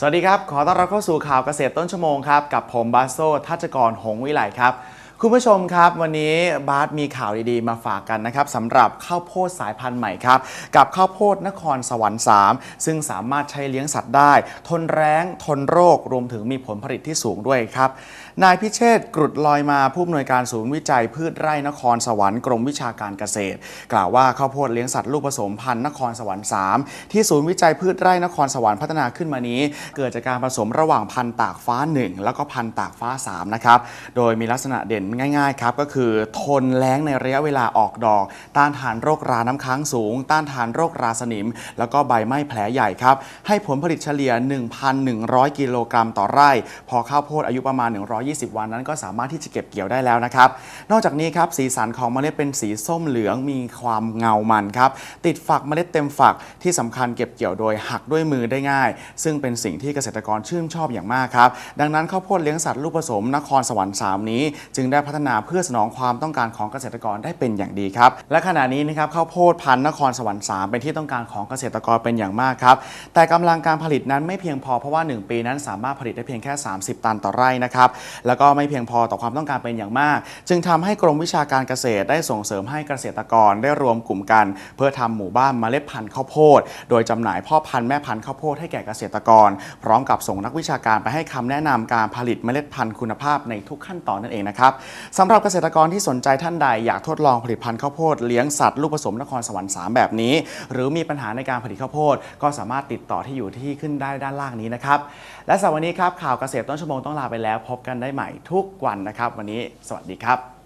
สวัสดีครับ ขอต้อนรับเข้าสู่ข่าวเกษตรต้นชั่วโมงครับ กับผมบาโซทัชกร หงวิไลครับ คุณผู้ชมครับ วันนี้บาสมีข่าวดีๆ มาฝากกันนะครับสำหรับข้าวโพดสายพันธุ์ใหม่ครับ กับข้าวโพดนครสวรรค์ 3 ซึ่งสามารถใช้เลี้ยงสัตว์ได้ ทนแรงทนโรครวมถึงมีผลผลิตที่สูงด้วยครับนายพิเชษกรุดลอยมาผู้อำนวยการศูนย์วิจัยพืชไร่นครสวรรค์กรมวิชาการเกษตร กล่าวว่าข้าวโพดเลี้ยงสัตว์ลูกผสมพันธุ์นครสวรรค์ 3 ที่ศูนย์วิจัยพืชไร่นครสวรรค์พัฒนาขึ้นมานี้ เกิดจากการผสมระหว่างพันธุ์ตากฟ้า 1 แล้วก็พันธุ์ตากฟ้า3นะครับโดยมีลักษณะเด่นง่ายๆครับก็คือทนแล้งในระยะเวลาออกดอก ต้านทานโรคราน้ำค้างสูง ต้านทานโรคราสนิม แล้วก็ใบไหม้แผลใหญ่ครับ ให้ผลผลิตเฉลี่ย 1,100 กิโลกรัมต่อไร่ พอข้าวโพดอายุประมาณ 120 วันนั้นก็สามารถที่จะเก็บเกี่ยวได้แล้วนะครับ นอกจากนี้ครับสีสันของเมล็ดเป็นสีส้มเหลืองมีความเงามันครับติดฝักเมล็ดเต็มฝักที่สำคัญเก็บเกี่ยวโดยหักด้วยมือได้ง่าย ซึ่งเป็นสิ่งที่เกษตรกรชื่นชอบอย่างมากครับดังนั้นข้าวโพดเลี้ยงสัตว์ลูกผสมนครสวรรค์3นี้ จึงได้พัฒนาเพื่อสนองความต้องการของเกษตรกรได้เป็นอย่างดีครับและขณะนี้นะครับข้าวโพดพันธุ์นครสวรรค์3เป็นที่ต้องการของเกษตรกรเป็นอย่างมากครับแต่กำลังการผลิตนั้นไม่เพียงพอเพราะว่า 1 ปีนั้นสามารถผลิตได้เพียงแค่ 30 ตันต่อไร่นะครับแล้วก็ไม่เพียงพอต่อความต้องการเป็นอย่างมาก จึงทำให้กรมวิชาการเกษตรได้ส่งเสริมให้เกษตรกรได้รวมกลุ่มกัน เพื่อทำหมู่บ้านเมล็ดพันธุ์ข้าวโพด โดยจำหน่ายพ่อพันธุ์แม่พันธุ์ข้าวโพดให้แก่เกษตรกร พร้อมกับส่งนักวิชาการไปให้คำแนะนำการผลิตเมล็ดพันธุ์คุณภาพในทุกขั้นตอนนั่นเองนะครับสำหรับเกษตรกรที่สนใจท่านใดอยากทดลองผลิตพันธุ์ข้าวโพดเลี้ยงสัตว์ลูกผสมนครสวรรค์3แบบนี้ หรือมีปัญหาในการผลิตข้าวโพด ก็สามารถติดต่อที่อยู่ที่ขึ้นได้ด้านล่างนี้นะครับและสำหรับวันนี้ครับข่าวเกษตรต้นชั่วโมงต้องลาไปแล้ว พบกันได้ใหม่ทุกวันนะครับ วันนี้สวัสดีครับ